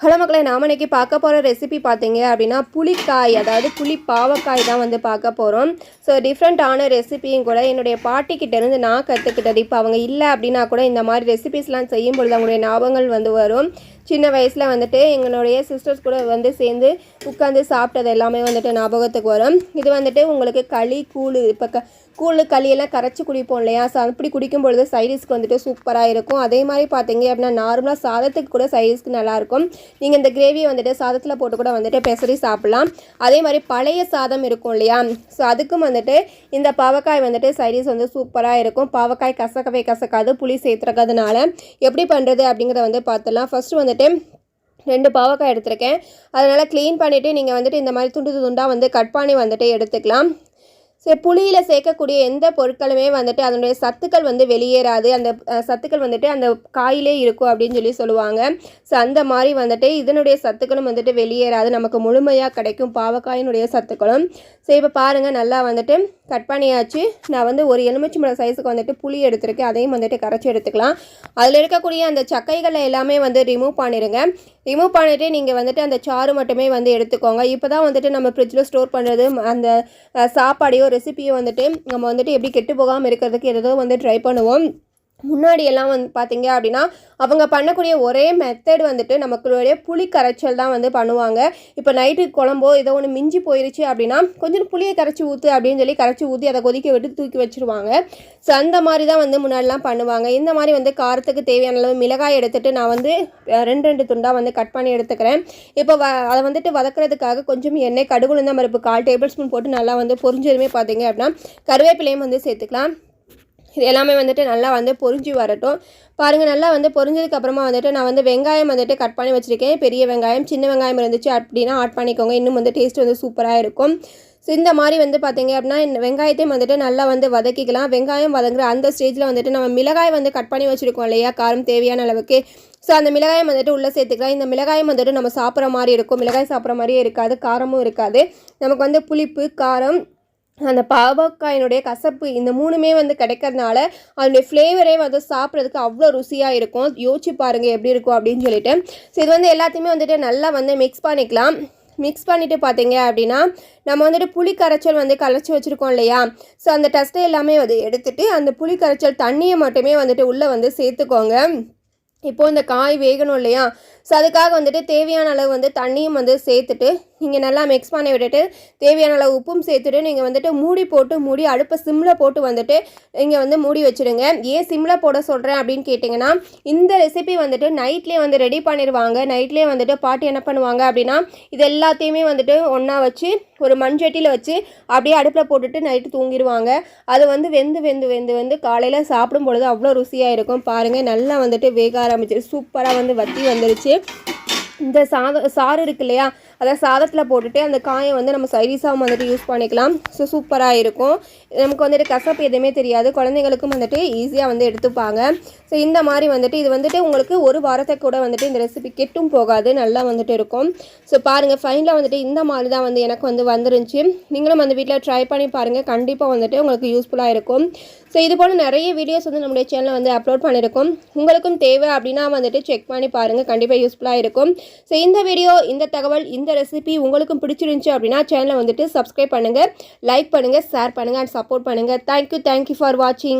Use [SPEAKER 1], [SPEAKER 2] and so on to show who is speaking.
[SPEAKER 1] Hello மக்களை நாம் இன்றைக்கி பார்க்க போகிற ரெசிபி பார்த்தீங்க அப்படின்னா புளிக்காய் அதாவது புளி பாவக்காய் தான் வந்து பார்க்க போகிறோம் ஸோ டிஃப்ரெண்ட்டான ரெசிபியும் கூட என்னுடைய பாட்டிக்கிட்டேருந்து நான் கற்றுக்கிட்டது இப்போ அவங்க இல்லை அப்படின்னா கூட இந்த மாதிரி ரெசிபிஸ்லாம் செய்யும் பொழுது அவங்களுடைய ஞாபகங்கள் வந்து வரும். சின்ன வயசில் வந்துட்டு எங்களுடைய சிஸ்டர்ஸ் கூட வந்து சேர்ந்து உட்காந்து சாப்பிட்டது எல்லாமே வந்துட்டு ஞாபகத்துக்கு வரும். இது வந்துட்டு உங்களுக்கு களி கூழ் இப்போ க கூழ் களியெல்லாம் கரைச்சி குடிப்போம் இல்லையா? ஸோ அப்படி குடிக்கும் பொழுது சைடிஸ்க்கு வந்துட்டு சூப்பராக இருக்கும். அதே மாதிரி பார்த்தீங்க அப்படின்னா நார்மலாக சாதத்துக்கு கூட சைடிஸ்க்கு நல்லாயிருக்கும் நீங்கள் இந்த கிரேவியை வந்துட்டு சாதத்தில் போட்டு கூட வந்துட்டு பெசரி சாப்பிட்லாம். அதே மாதிரி பழைய சாதம் இருக்கும் இல்லையா? ஸோ அதுக்கும் வந்துட்டு இந்த பாவக்காய் வந்துட்டு சைடிஸ் வந்து சூப்பராக இருக்கும். பாவக்காய் கசக்கவே கசக்காது புளி சேர்த்துறக்கிறதுனால எப்படி பண்ணுறது அப்படிங்கிறத வந்து பார்த்துலாம் ஃபஸ்ட்டு வந்துட்டு ரெண்டு பாவக்காய் எடுத்திருக்கேன். அதனால் க்ளீன் பண்ணிவிட்டு நீங்கள் வந்துட்டு இந்த மாதிரி துண்டு துண்டாக வந்து கட் பண்ணி வந்துட்டு எடுத்துக்கலாம். சரி புளியில் சேர்க்கக்கூடிய எந்த பொருட்களுமே வந்துட்டு அதனுடைய சத்துக்கள் வந்து வெளியேறாது. அந்த சத்துக்கள் வந்துட்டு அந்த காயிலே இருக்கும் அப்படின்னு சொல்லி சொல்லுவாங்க. ஸோ அந்த மாதிரி வந்துட்டு இதனுடைய சத்துக்களும் வந்துட்டு வெளியேறாது. நமக்கு முழுமையாக கிடைக்கும் பாவக்காயினுடைய சத்துக்களும். ஸோ இப்போ பாருங்கள் நல்லா வந்துட்டு கட் பண்ணியாச்சு. நான் வந்து ஒரு எலுமிச்சம்பழம் சைஸுக்கு வந்துட்டு புளி எடுத்திருக்கேன். அதையும் வந்துட்டு கரைச்சி எடுத்துக்கலாம். அதில் இருக்கக்கூடிய அந்த சக்கைகளை எல்லாமே வந்து ரிமூவ் பண்ணிடுங்க ரிமூவ் பண்ணிவிட்டு நீங்கள் வந்துட்டு அந்த சாறு மட்டுமே வந்து எடுத்துக்கோங்க. இப்போ தான் வந்துட்டு நம்ம ஃப்ரிட்ஜில் ஸ்டோர் பண்ணுறது அந்த சாப்பாடையோ ரெசிபியோ வந்துட்டு நம்ம வந்துட்டு எப்படி கெட்டு போகாமல் இருக்கிறதுக்கு ஏதோ வந்து ட்ரை பண்ணுவோம். முன்னாடி எல்லாம் வந்து பார்த்தீங்க அப்படின்னா அவங்க பண்ணக்கூடிய ஒரே மெத்தட் வந்துட்டு நமக்களுடைய புளி கரைச்சல் தான் வந்து பண்ணுவாங்க. இப்போ நைட்டு குழம்போ ஏதோ ஒன்று மிஞ்சி போயிருச்சு அப்படின்னா கொஞ்சம் புளியை கரைச்சி ஊற்று அப்படின்னு சொல்லி கரைச்சி ஊற்றி அதை கொதிக்க விட்டு தூக்கி வச்சுருவாங்க. ஸோ அந்த மாதிரி தான் வந்து முன்னாடிலாம் பண்ணுவாங்க. இந்த மாதிரி வந்து காரத்துக்கு தேவையான அளவு மிளகாய் எடுத்துகிட்டு நான் வந்து ரெண்டு ரெண்டு துண்டாக வந்து கட் பண்ணி எடுத்துக்கிறேன். இப்போ வ அதை வந்துட்டு வதக்கிறதுக்காக கொஞ்சம் எண்ணெய் கடுகுளுந்த மறுப்பு கால் டேபிள் ஸ்பூன் போட்டு நல்லா வந்து பொரிஞ்சதுமே பார்த்தீங்க அப்படின்னா கருவேப்பிலையும் வந்து சேர்த்துக்கலாம். இது எல்லாமே வந்துட்டு நல்லா வந்து பொரிஞ்சு வரட்டும். பாருங்கள் நல்லா வந்து பொரிஞ்சதுக்கப்புறமா வந்துட்டு நான் வந்து வெங்காயம் வந்துட்டு கட் பண்ணி வச்சுருக்கேன். பெரிய வெங்காயம் சின்ன வெங்காயம் இருந்துச்சு அப்படின்னா ஆட் பண்ணிக்கோங்க. இன்னும் வந்து டேஸ்ட் வந்து சூப்பராக இருக்கும். ஸோ இந்த மாதிரி வந்து பார்த்தீங்க அப்படின்னா இந்த வெங்காயத்தையும் வந்துட்டு நல்லா வந்து வதக்கிக்கலாம். வெங்காயம் வதங்குற அந்த ஸ்டேஜில் வந்துட்டு நம்ம மிளகாய் வந்து கட் பண்ணி வச்சுருக்கோம் இல்லையா? காரம் தேவையான அளவுக்கு. ஸோ அந்த மிளகாயம் வந்துட்டு உள்ளே சேர்த்துக்கலாம். இந்த மிளகாயம் வந்துட்டு நம்ம சாப்பிட்ற மாதிரி இருக்கும். மிளகாய் சாப்பிட்ற மாதிரியே இருக்காது. காரமும் இருக்காது. நமக்கு வந்து புளிப்பு காரம் அந்த பாவக்காயினுடைய கசப்பு இந்த மூணுமே வந்து கிடைக்கிறதுனால அதனுடைய ஃப்ளேவரே வந்து சாப்பிட்றதுக்கு அவ்வளோ ருசியாக இருக்கும். யோசிச்சு பாருங்கள் எப்படி இருக்கும் அப்படின்னு சொல்லிட்டு. ஸோ இது வந்து எல்லாத்தையுமே வந்துட்டு நல்லா வந்து மிக்ஸ் பண்ணிக்கலாம். மிக்ஸ் பண்ணிவிட்டு பார்த்தீங்க அப்படின்னா நம்ம வந்துட்டு புளி கரைச்சல் வந்து கரைச்சி வச்சுருக்கோம் இல்லையா? ஸோ அந்த டஸ்ட்டை எல்லாமே வந்து எடுத்துகிட்டு அந்த புளி கரைச்சல் தண்ணியை மட்டுமே வந்துட்டு உள்ளே வந்து சேர்த்துக்கோங்க. இப்போது இந்த காய் வேகணும் இல்லையா? ஸோ அதுக்காக வந்துட்டு தேவையான அளவு வந்து தண்ணியும் வந்து சேர்த்துட்டு நீங்கள் நல்லா மிக்ஸ் பண்ணி விட்டுட்டு தேவையான அளவு உப்பும் சேர்த்துட்டு நீங்கள் வந்துட்டு மூடி போட்டு மூடி அடுப்பை சிம்மில் போட்டு வந்துட்டு நீங்கள் வந்து மூடி வச்சுடுங்க ஏன் சிம்மில் போட சொல்கிறேன் அப்படின்னு கேட்டிங்கன்னா இந்த ரெசிபி வந்துட்டு நைட்லேயே வந்து ரெடி பண்ணிடுவாங்க. நைட்லேயே வந்துட்டு பாட்டி என்ன பண்ணுவாங்க அப்படின்னா இது எல்லாத்தையுமே வந்துட்டு ஒன்றா வச்சு ஒரு மண்சட்டியில் வச்சு அப்படியே அடுப்பில் போட்டுட்டு நைட்டு தூங்கிடுவாங்க. அது வந்து வெந்து வெந்து வெந்து வந்து காலையில் சாப்பிடும் பொழுது அவ்வளோ ருசியாக இருக்கும். பாருங்கள் நல்லா வந்துட்டு வேக ஆரம்பிச்சிரு சூப்பராக வந்து வத்தி வந்துருச்சு. இந்த சாதம் சாறு இருக்கு இல்லையா அதை சாதத்தில் போட்டுட்டு அந்த காயை வந்து நம்ம சைடிஷாகவும் வந்துட்டு யூஸ் பண்ணிக்கலாம். ஸோ சூப்பராக இருக்கும். நமக்கு வந்துட்டு கசப்பு எதுவுமே தெரியாது. குழந்தைங்களுக்கும் வந்துட்டு ஈஸியாக வந்து எடுத்துப்பாங்க. ஸோ இந்த மாதிரி வந்துட்டு இது வந்துட்டு உங்களுக்கு ஒரு வாரத்துக்கு கூட வந்துட்டு இந்த ரெசிபி கெட்டும் போகாது. நல்லா வந்துட்டு இருக்கும். ஸோ பாருங்கள் ஃபைனலாக வந்துட்டு இந்த மாதிரி தான் வந்து எனக்கு வந்து வந்துருந்துச்சு. நீங்களும் அந்த வீட்டில் ட்ரை பண்ணி பாருங்கள் கண்டிப்பாக வந்துட்டு உங்களுக்கு யூஸ்ஃபுல்லாக இருக்கும். ஸோ இது போல் நிறைய வீடியோஸ் வந்து நம்முடைய சேனலில் வந்து அப்லோட் பண்ணியிருக்கோம் உங்களுக்கும் தேவை அப்படின்னா வந்துட்டு செக் பண்ணி பாருங்கள் கண்டிப்பாக யூஸ்ஃபுல்லாக இருக்கும். ஸோ இந்த வீடியோ இந்த தகவல் இந்த இந்த ரெசிபி உங்களுக்கும் பிடிச்சிருந்துச்சு அப்படின்னா சேனலை வந்துட்டு சப்ஸ்கிரைப் பண்ணுங்கள் லைக் பண்ணுங்கள் ஷேர் பண்ணுங்கள் அண்ட் சப்போர்ட் பண்ணுங்கள் thank you thank you for வாட்சிங்